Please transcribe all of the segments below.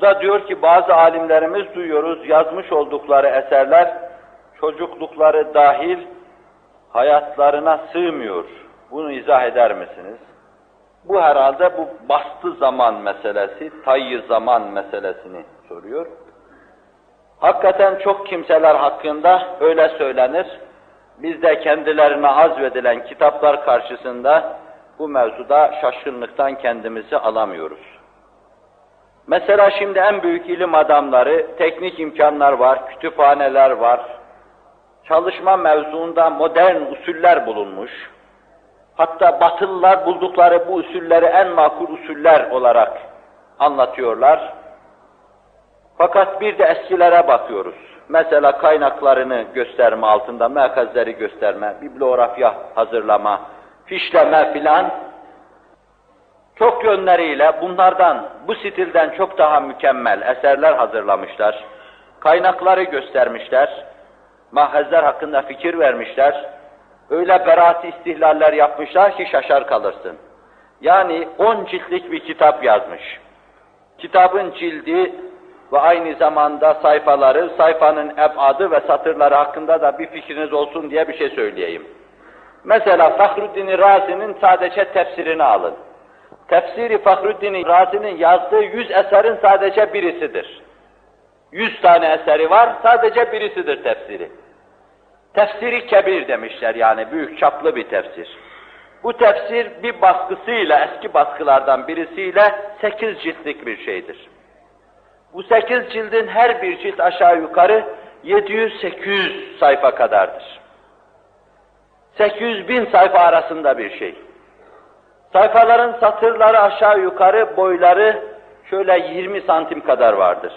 Bu da diyor ki bazı alimlerimiz duyuyoruz yazmış oldukları eserler çocuklukları dahil hayatlarına sığmıyor. Bunu izah eder misiniz? Bu herhalde bu bastı zaman meselesi, tayyi zaman meselesini soruyor. Hakikaten çok kimseler hakkında öyle söylenir. Biz de kendilerine azvedilen kitaplar karşısında bu mevzuda şaşkınlıktan kendimizi alamıyoruz. Mesela şimdi en büyük ilim adamları, teknik imkanlar var, kütüphaneler var. Çalışma mevzuunda modern usuller bulunmuş. Hatta Batılılar buldukları bu usulleri en makul usuller olarak anlatıyorlar. Fakat bir de eskilere bakıyoruz. Mesela kaynaklarını gösterme altında, merkezleri gösterme, bibliografya hazırlama, fişleme filan çok yönleriyle bunlardan, bu stilden çok daha mükemmel eserler hazırlamışlar. Kaynakları göstermişler, mahezler hakkında fikir vermişler. Öyle beraat istihlaller yapmışlar ki şaşar kalırsın. Yani on ciltlik bir kitap yazmış. Kitabın cildi ve aynı zamanda sayfaları, sayfanın ebadı ve satırları hakkında da bir fikriniz olsun diye bir şey söyleyeyim. Mesela Fahruddin Razi'nin sadece tefsirini alın. Tefsiri Fahruddin Razi'nin yazdığı yüz eserin sadece birisidir. Yüz tane eseri var, sadece birisidir tefsiri. Tefsiri kebir demişler yani büyük çaplı bir tefsir. Bu tefsir bir baskısıyla, eski baskılardan birisiyle sekiz ciltlik bir şeydir. Bu sekiz cildin her bir cilt aşağı yukarı 700-800 sayfa kadardır. 800 bin sayfa arasında bir şey. Sayfaların satırları aşağı yukarı boyları şöyle 20 santim kadar vardır.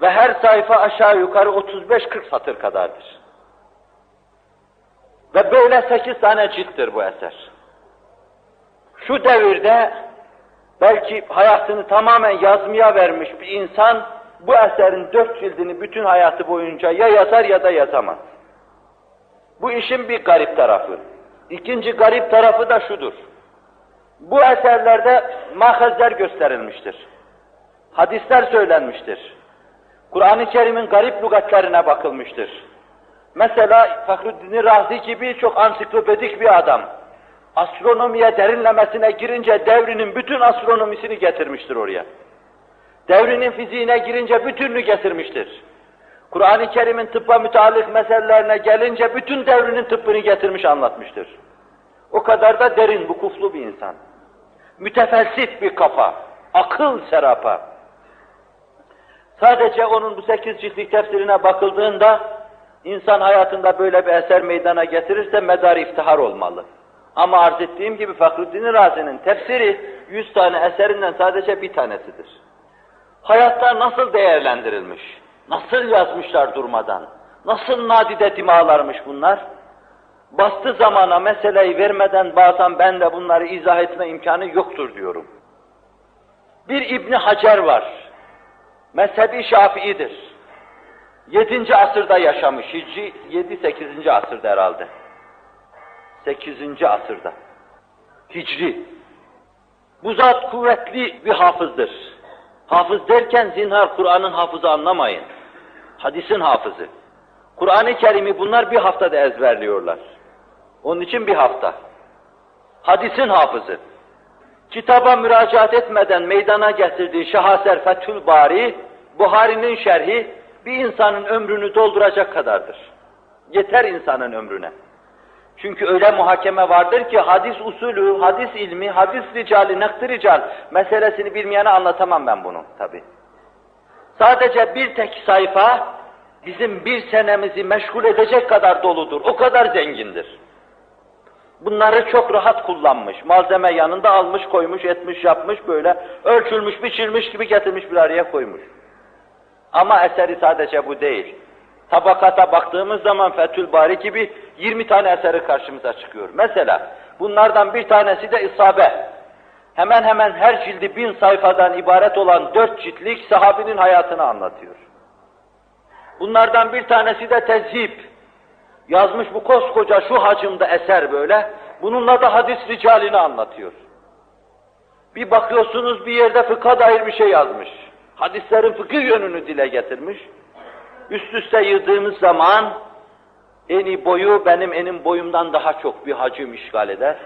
Ve her sayfa aşağı yukarı 35-40 satır kadardır. Ve böyle 8 tane cilttir bu eser. Şu devirde belki hayatını tamamen yazmaya vermiş bir insan bu eserin dört cildini bütün hayatı boyunca ya yazar ya da yazamaz. Bu işin bir garip tarafı. İkinci garip tarafı da şudur. Bu eserlerde mahazler gösterilmiştir. Hadisler söylenmiştir. Kur'an-ı Kerim'in garip lügatlerine bakılmıştır. Mesela Fahruddin Razi gibi çok ansiklopedik bir adam. Astronomiye derinlemesine girince devrinin bütün astronomisini getirmiştir oraya. Devrinin fiziğine girince bütününü getirmiştir. Kur'an-ı Kerim'in tıbba müteallik meselelerine gelince bütün devrinin tıbbını getirmiş anlatmıştır. O kadar da derin, vukuflu bir insan. Mütefelsit bir kafa, akıl serapa. Sadece onun bu sekiz ciltlik tefsirine bakıldığında, insan hayatında böyle bir eser meydana getirirse medar iftihar olmalı. Ama arz ettiğim gibi Fahruddin Razi'nin tefsiri yüz tane eserinden sadece bir tanesidir. Hayatta nasıl değerlendirilmiş, nasıl yazmışlar durmadan, nasıl nadide dimalarmış bunlar? Bastı zamana meseleyi vermeden bazen ben de bunları izah etme imkanı yoktur diyorum. Bir İbni Hacer var, mezhebi Şafii'dir. 7. asırda yaşamış, Hicri 7-8. asırda herhalde. 8. asırda. Hicri. Bu zat kuvvetli bir hafızdır. Hafız derken zinhar Kur'an'ın hafızı anlamayın. Hadisin hafızı. Kur'an-ı Kerim'i bunlar bir haftada ezberliyorlar. Onun için bir hafta. Hadisin hafızı. Kitaba müracaat etmeden meydana getirdiği şahaser Fethül Bari, Buhari'nin şerhi bir insanın ömrünü dolduracak kadardır. Yeter insanın ömrüne. Çünkü öyle muhakeme vardır ki hadis usulü, hadis ilmi, hadis ricali, nakdi rical meselesini bilmeyene anlatamam ben bunu tabi. Sadece bir tek sayfa bizim bir senemizi meşgul edecek kadar doludur, o kadar zengindir. Bunları çok rahat kullanmış, malzeme yanında almış, koymuş, etmiş, yapmış böyle, ölçülmüş, biçilmiş gibi getirmiş bir araya koymuş. Ama eseri sadece bu değil. Tabakata baktığımız zaman Fethül Bari gibi 20 tane eseri karşımıza çıkıyor. Mesela bunlardan bir tanesi de İsabe. Hemen hemen her cildi bin sayfadan ibaret olan dört ciltlik sahabinin hayatını anlatıyor. Bunlardan bir tanesi de Tezhib. Yazmış bu koskoca şu hacimde eser böyle. Bununla da hadis ricalini anlatıyor. Bir bakıyorsunuz bir yerde fıkha dair bir şey yazmış. Hadislerin fıkıh yönünü dile getirmiş. Üst üste yığdığımız zaman eni boyu benim enim boyumdan daha çok bir hacim işgal eder.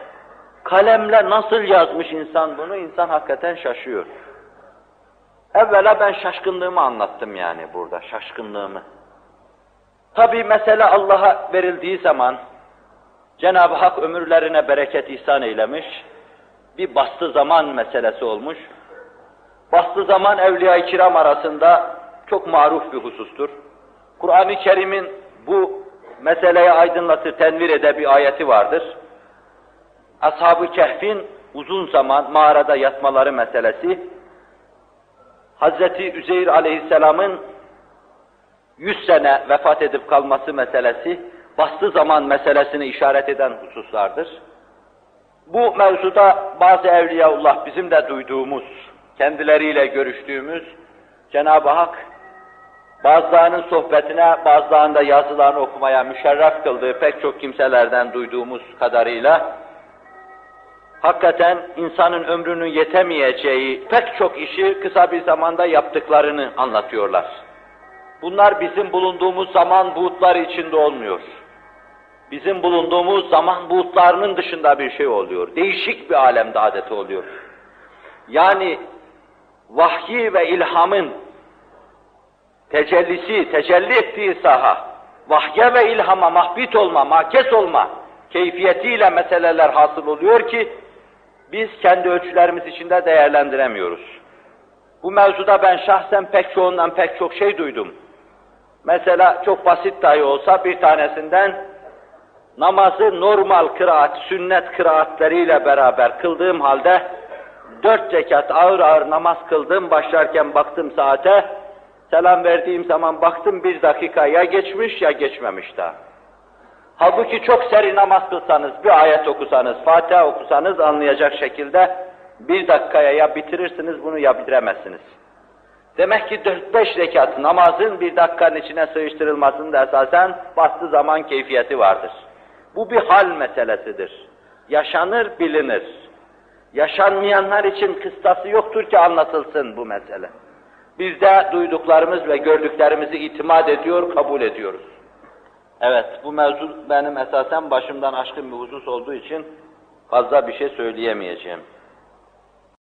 Kalemle nasıl yazmış insan bunu? İnsan hakikaten şaşıyor. Evvela ben şaşkınlığımı anlattım yani burada, şaşkınlığımı. Tabi mesele Allah'a verildiği zaman Cenab-ı Hak ömürlerine bereket ihsan eylemiş, bir bastı zaman meselesi olmuş. Bastı zaman evliya-i kiram arasında çok maruf bir husustur. Kur'an-ı Kerim'in bu meseleyi aydınlatır, tenvir ede bir ayeti vardır. Ashab-ı Kehf'in uzun zaman mağarada yatmaları meselesi, Hazreti Üzeyr aleyhisselamın 100 sene vefat edip kalması meselesi, bastı zaman meselesini işaret eden hususlardır. Bu mevzuda bazı evliyaullah bizim de duyduğumuz, kendileriyle görüştüğümüz Cenab-ı Hak bazılarının sohbetine, bazılarında yazılarını okumaya müşerref kıldığı pek çok kimselerden duyduğumuz kadarıyla hakikaten insanın ömrünün yetemeyeceği pek çok işi kısa bir zamanda yaptıklarını anlatıyorlar. Bunlar bizim bulunduğumuz zaman buğutları içinde olmuyor. Bizim bulunduğumuz zaman buğutlarının dışında bir şey oluyor. Değişik bir alemde adeti oluyor. Yani vahyi ve ilhamın tecellisi, tecelli ettiği saha, vahye ve ilhama mahbit olma, makes olma keyfiyetiyle meseleler hasıl oluyor ki biz kendi ölçülerimiz içinde değerlendiremiyoruz. Bu mevzuda ben şahsen pek çoğundan pek çok şey duydum. Mesela çok basit dahi olsa bir tanesinden namazı normal kıraat, sünnet kıraatleriyle beraber kıldığım halde dört rekat ağır ağır namaz kıldım, başlarken baktım saate, selam verdiğim zaman baktım bir dakika ya geçmiş ya geçmemiş daha. Halbuki çok seri namaz kılsanız, bir ayet okusanız, Fatiha okusanız anlayacak şekilde bir dakikaya ya bitirirsiniz bunu ya bitiremezsiniz. Demek ki 4-5 rekat namazın bir dakikanın içine sığıştırılmasında esasen bastı zaman keyfiyeti vardır. Bu bir hal meselesidir. Yaşanır, bilinir. Yaşanmayanlar için kıstası yoktur ki anlatılsın bu mesele. Biz de duyduklarımız ve gördüklerimizi itimat ediyor, kabul ediyoruz. Evet, bu mevzu benim esasen başımdan aşkın bir husus olduğu için fazla bir şey söyleyemeyeceğim.